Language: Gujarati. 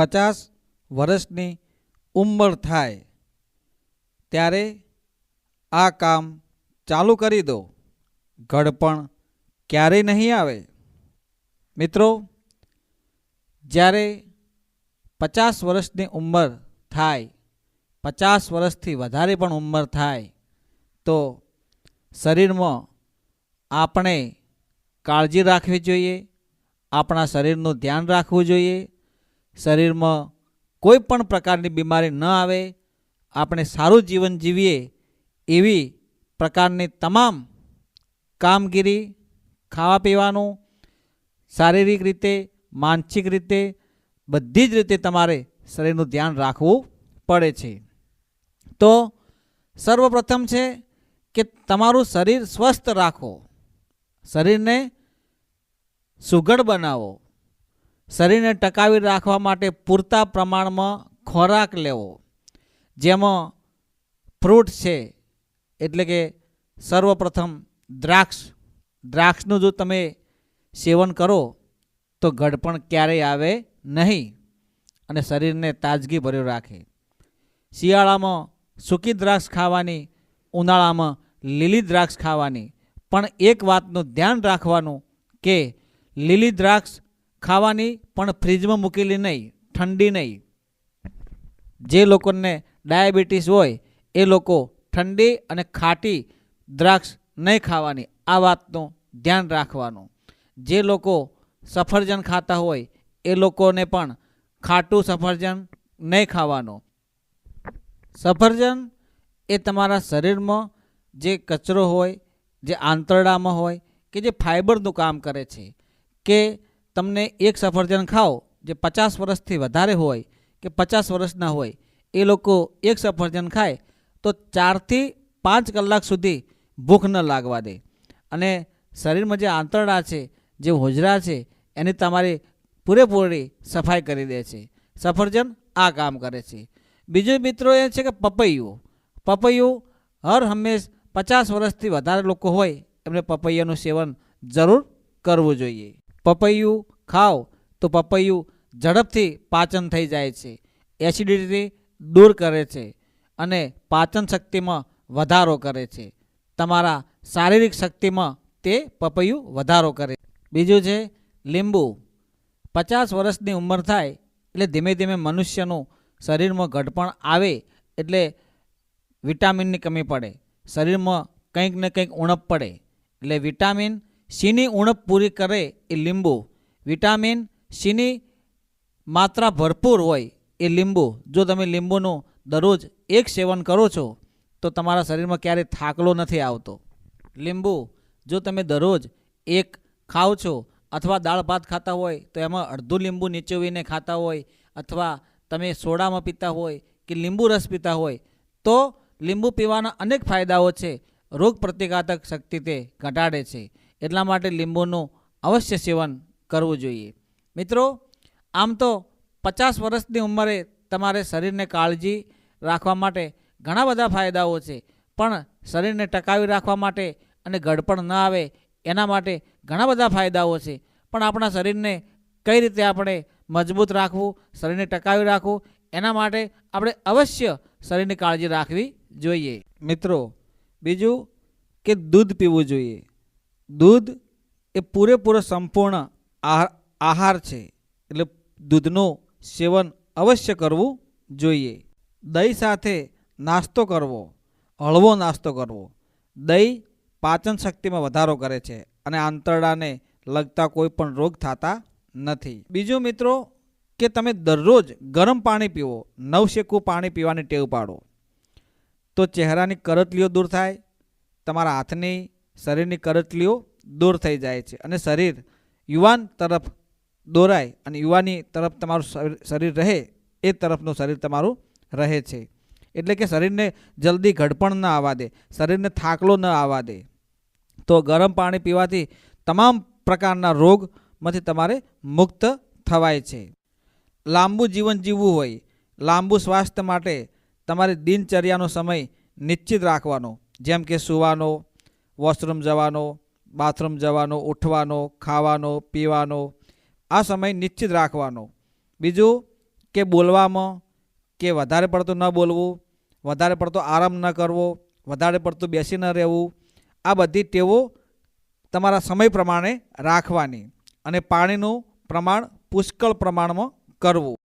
પચાસ વર્ષની ઉંમર થાય, ત્યારે આ કામ ચાલુ કરી દો. ઘડપણ ક્યારેય નહીં આવે. મિત્રો, જ્યારે પચાસ વર્ષની ઉંમર થાય, પચાસ વર્ષથી વધારે પણ ઉંમર થાય, તો શરીરમાં આપણે કાળજી રાખવી જોઈએ, આપણા શરીરનું ધ્યાન રાખવું જોઈએ શરીરમાં કોઈ પણ પ્રકારની બીમારી ન આવે, આપણે સારું જીવન જીવીએ એવી પ્રકારની તમામ કામગીરી ખાવા પીવાનું શારીરિક રીતે, માનસિક રીતે, બધી જ રીતે તમારે શરીરનું ધ્યાન રાખવું પડે છે. તો સર્વપ્રથમ છે કે તમારું શરીર સ્વસ્થ રાખો. શરીરને સુઘડ બનાવો. શરીરને ટકાવી રાખવા માટે પૂરતા પ્રમાણમાં ખોરાક લેવો. જેમાં ફ્રૂટ છે, એટલે કે સર્વપ્રથમ દ્રાક્ષ. દ્રાક્ષનું જો તમે સેવન કરો, તો ગડપણ ક્યારેય આવે નહીં અને શરીરને તાજગી ભર્યું રાખે. શિયાળામાં સૂકી દ્રાક્ષ ખાવાની, ઉનાળામાં લીલી દ્રાક્ષ ખાવાની. પણ એક વાતનું ધ્યાન રાખવાનું કે લીલી દ્રાક્ષ ખાવાની પણ ફ્રીજમાં મૂકેલી નહીં, ઠંડી નહીં. જે લોકોને ડાયાબિટીસ હોય, એ લોકો ઠંડી અને ખાટી દ્રાક્ષ નહીં ખાવાની. આ વાતનું ધ્યાન રાખવાનું. જે લોકો સફરજન ખાતા હોય, એ લોકોને પણ ખાટું સફરજન નહીં ખાવાનું. સફરજન એ તમારા શરીરમાં જે કચરો હોય, જે આંતરડામાં હોય, કે જે ફાઇબરનું કામ કરે છે, કે તમને એક સફરજન ખાઓ જે પચાસ વર્ષથી વધારે હોય કે પચાસ વર્ષના હોય, એ લોકો એક સફરજન ખાય, તો ચારથી પાંચ કલાક સુધી ભૂખ ન લાગવા દે. અને શરીરમાં જે આંતરડા છે, જે હોજરા છે, એની તમારી પૂરેપૂરી સફાઈ કરી દે છે. સફરજન આ કામ કરે છે. બીજું મિત્રો એ છે કે પપૈયું. પપૈયું હર હંમેશ પચાસ વર્ષથી વધારે લોકો હોય, એમને પપૈયાનું સેવન જરૂર કરવું જોઈએ. પપૈયું ખાઓ તો પપૈયું ઝડપથી પાચન થઈ જાય છે. એસિડિટી દૂર કરે છે અને પાચન શક્તિમાં વધારો કરે છે. તમારા શારીરિક શક્તિમાં તે પપૈયું વધારો કરે બીજું છે લીંબુ. પચાસ વર્ષની ઉંમર થાય એટલે ધીમે ધીમે મનુષ્યનું શરીરમાં ઘટપણ આવે એટલે વિટામિનની કમી પડે. શરીરમાં કંઈક ને કંઈક ઉણપ પડે એટલે વિટામિન સીની ઉણપ પૂરી કરે એ લીંબુ. વિટામિન સીની માત્રા ભરપૂર હોય એ લીંબુ. જો તમે લીંબુનું દરરોજ એક સેવન કરો છો, તો તમારા શરીરમાં ક્યારેય થાકલો નથી આવતો. લીંબુ જો તમે દરરોજ એક ખાઓ છો અથવા દાળ ભાત ખાતા હોય, તો એમાં અડધું લીંબુ નીચોવીને ખાતા હોય અથવા તમે સોડામાં પીતા હોય કે લીંબુ રસ પીતા હોય, તો લીંબુ પીવાના અનેક ફાયદાઓ છે. રોગ પ્રતિકારક શક્તિ તે ઘટાડે છે. એટલા માટે લીંબુનું અવશ્ય સેવન કરવું જોઈએ. મિત્રો, આમ તો પચાસ વર્ષની ઉંમરે તમારે શરીરને કાળજી રાખવા માટે ઘણા બધા ફાયદાઓ છે, પણ શરીરને ટકાવી રાખવા માટે અને ગડપણ ન આવે એના માટે ઘણા બધા ફાયદાઓ છે. પણ આપણા શરીરને કઈ રીતે આપણે મજબૂત રાખવું, શરીરને ટકાવી રાખવું, એના માટે આપણે અવશ્ય શરીરની કાળજી રાખવી જોઈએ. મિત્રો, બીજું કે દૂધ પીવું જોઈએ. દૂધ એ પૂરેપૂરો સંપૂર્ણ આહાર આહાર છે. એટલે દૂધનું સેવન અવશ્ય કરવું જોઈએ. દહીં સાથે નાસ્તો કરવો, હળવો નાસ્તો કરવો. દહીં પાચન શક્તિમાં વધારો કરે છે અને આંતરડાને લગતા કોઈ પણ રોગ થતા નથી. બીજો મિત્રો કે તમે દરરોજ ગરમ પાણી પીવો, નવશેકું પાણી પીવાની ટેવ પાડો. તો ચહેરાની કરતલીઓ દૂર થાય, તમારા હાથની શરીરની કરતલીઓ દૂર થઈ જાય છે અને શરીર યુવાન તરફ દોરાય અને યુવાની તરફ તમારું શરીર- રહે એ તરફનું શરીર તમારું રહે છે. એટલે કે શરીરને જલ્દી ઘડપણ ન આવવા દે, શરીરને થાકલો ન આવવા દે. તો ગરમ પાણી પીવાથી તમામ પ્રકારના રોગમાંથી તમારે મુક્ત થવાય છે. લાંબુ જીવન જીવવું હોય, લાંબુ સ્વાસ્થ્ય માટે તમારી દિનચર્યાનો સમય નિશ્ચિત રાખવાનો, જેમ કે સૂવાનો વોશરૂમ જવાનો, બાથરૂમ જવાનો, ઉઠવાનો, ખાવાનો, પીવાનો, આ સમય નિશ્ચિત રાખવાનો. બીજું કે બોલવામાં કે વધારે પડતું ન બોલવું, વધારે પડતો આરામ ન કરવો, વધારે પડતું બેસી ન રહેવું, આ બધી ટેવો તમારા સમય પ્રમાણે રાખવાની અને પાણીનું પ્રમાણ પુષ્કળ પ્રમાણમાં કરવું.